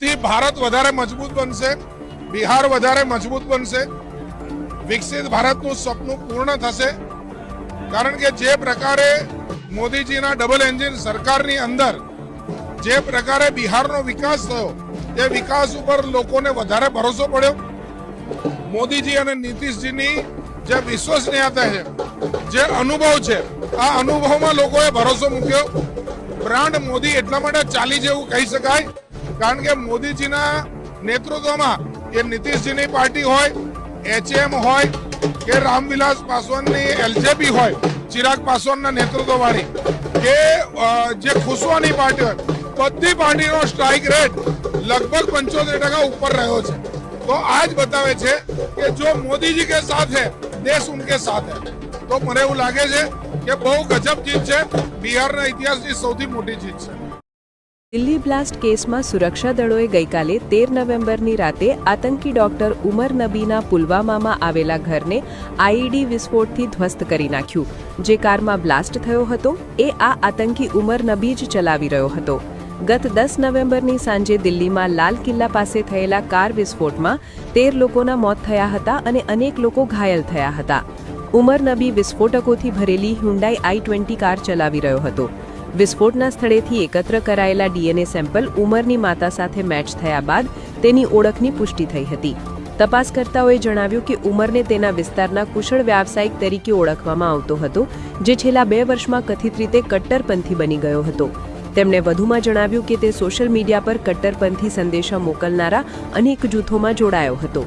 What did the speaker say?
થી ભારત વધારે મજબૂત બનશે, બિહાર વધારે મજબૂત બનશે, વિકસિત ભારતનું સપનું પૂર્ણ થશે. કારણ કે જે પ્રકારે મોદીજીના ડબલ એન્જિન સરકારની અંદર જે પ્રકારે બિહારનો વિકાસ થયો, એ વિકાસ ઉપર લોકોને વધારે ભરોસો પડ્યો. મોદીજી અને નીતિશજીની જે વિશ્વસનીયતા છે, જે અનુભવ છે, આ અનુભવમાં લોકોએ ભરોસો મૂક્યો. બ્રાન્ડ મોદી એટલા માટે ચાલી જેવું કહી શકાય કારણ કે મોદીજીના નેતૃત્વમાં એ નીતિશજીની પાર્ટી હોય, એચએમ હોય કે રામવિલાસ પાસવાનની એલજેપી હોય, ચિરાગ પાસવાનના નેતૃત્વવાળી, કે જે ખુશવાની પાર્ટી હોય, બધી પાર્ટીનો સ્ટ્રાઇક રેટ લગભગ પંચોતેર ટકા ઉપર રહ્યો છે. તો આ જ બતાવે છે કે જો મોદીજી કે સાથ હે દેશ ઉનકે સાથ. હે તો મને એવું લાગે છે કે બહુ ગજબ જીત છે. બિહારના ઇતિહાસની સૌથી મોટી જીત છે. દિલ્હી બ્લાસ્ટ કેસમાં સુરક્ષા દળોએ ગઈકાલે તેર નવેમ્બરની રાતે આતંકી ડોક્ટર ઉમર નબીના પુલવામામાં આવેલા ઘરને આઈઈડી વિસ્ફોટથી ધ્વસ્ત કરી નાખ્યું. જે કારમાં બ્લાસ્ટ થયો હતો, એ આ આતંકી ઉમર નબી જ ચલાવી રહ્યો હતો. ગત દસ નવેમ્બરની સાંજે દિલ્હીમાં લાલ કિલ્લા પાસે થયેલા કાર વિસ્ફોટમાં તેર લોકોના મોત થયા હતા અને અનેક લોકો ઘાયલ થયા હતા. ઉમર નબી વિસ્ફોટકોથી ભરેલી હ્યુન્ડાઈ આઈ ટ્વેન્ટી કાર ચલાવી રહ્યો હતો. વિસ્ફોટના સ્થળેથી એકત્ર કરાયેલા ડીએનએ સેમ્પલ ઉમરની માતા સાથે મેચ થયા બાદ તેની ઓળખની પુષ્ટિ થઈ હતી. તપાસકર્તાઓએ જણાવ્યું કે ઉમરને તેના વિસ્તારના કુશળ વ્યાવસાયિક તરીકે ઓળખવામાં આવતો હતો, જે છેલ્લા બે વર્ષમાં કથિત રીતે કટ્ટરપંથી બની ગયો હતો. તેમણે વધુમાં જણાવ્યું કે તે સોશિયલ મીડિયા પર કટ્ટરપંથી સંદેશા મોકલનારા અનેક જૂથોમાં જોડાયો હતો.